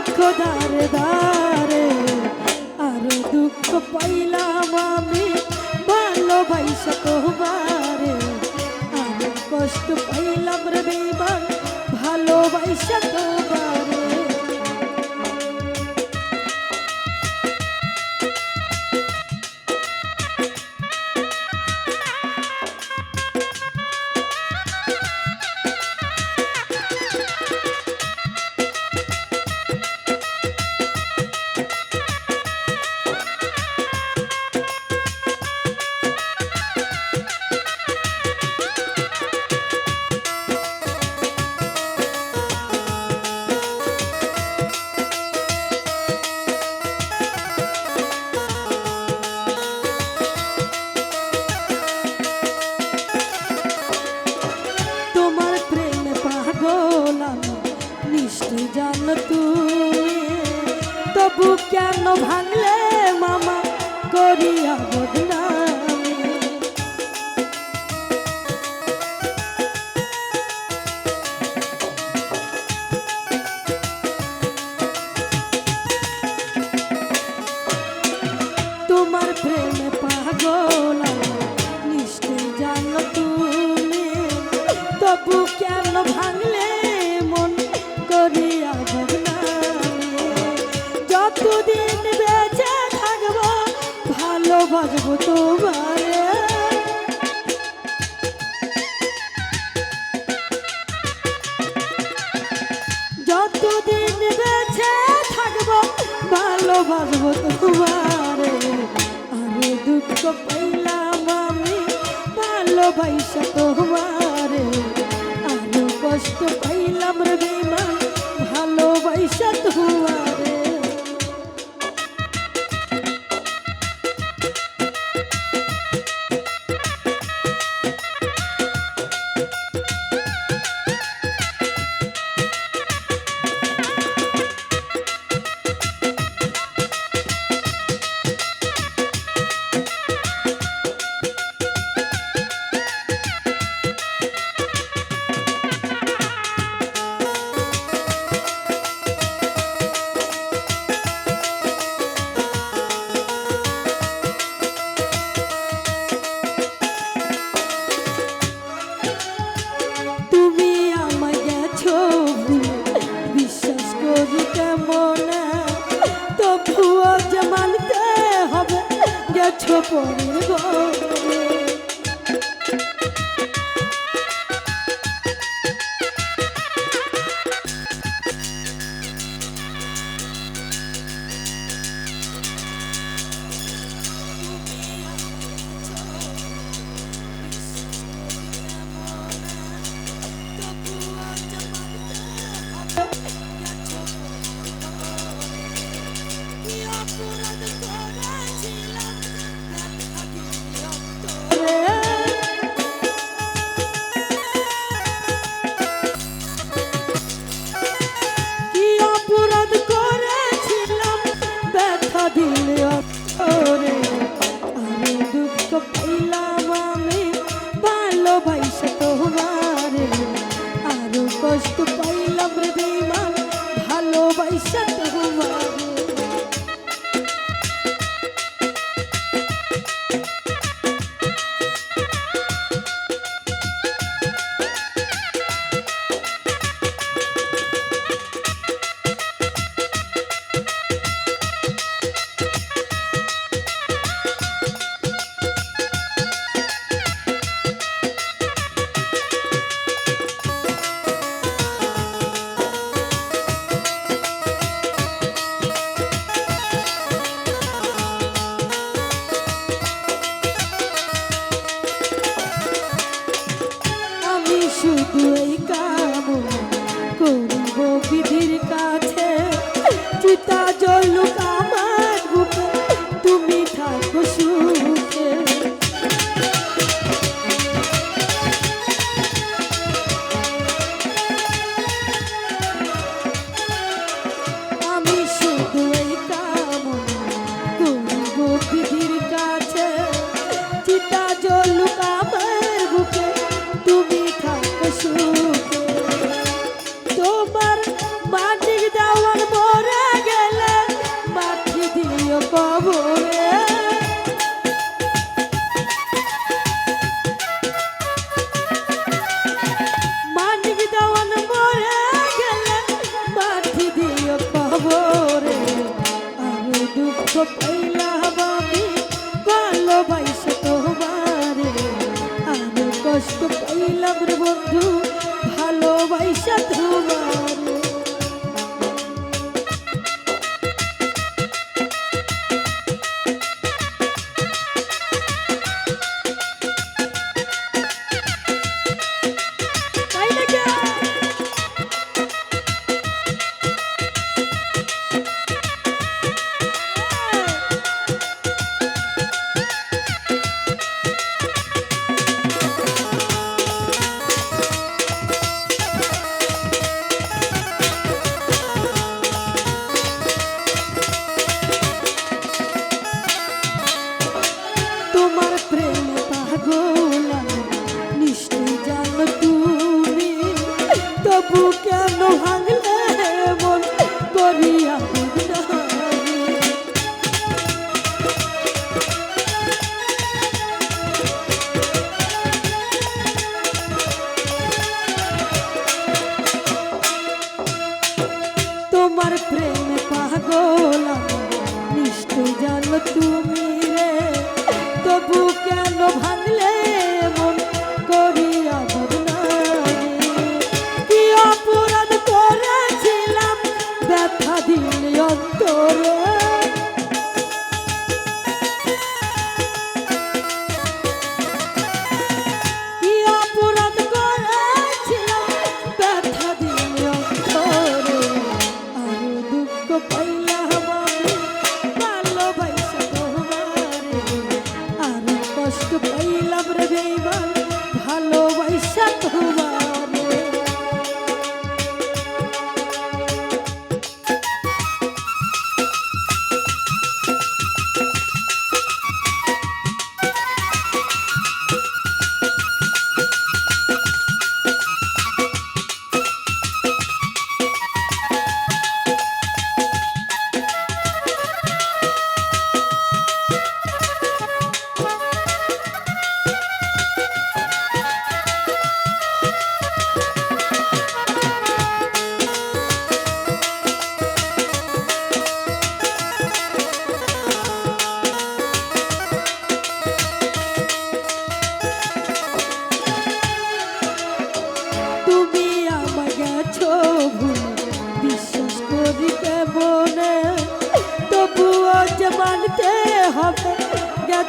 দুঃখ দারে দারে আর দুঃখ পাইলাম আমি ভালোবাসা তোমারে। আর কষ্ট পাইলাম রে বেমান ভালোবাসা তোমারে কেন ভাঙলে মামা করিয়া বদনামি যতদিন বেঁচে থাকব ভালোবাসবো তোমারে। আমি দুঃখ পাইলাম আমি ভালোবাসা তোমারে। Pony. তুমি থাকো সুখে। তোমার মাটির দেওয়ার মরে গেলে মাটি দিও কবরে। মাটির দেওয়ান মরে গেলে মাটি দিও দুঃখ तुमार प्रेम पागल निष्ठ जान तुम तबू क्या भांगले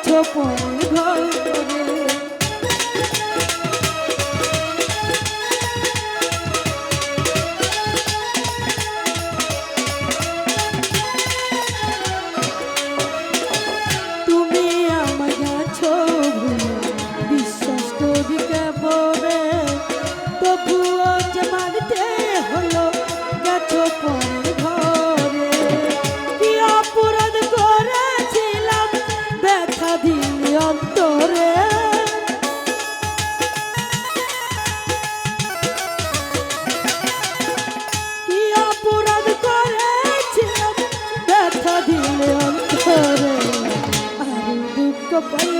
পথ পঙ্গ Bye.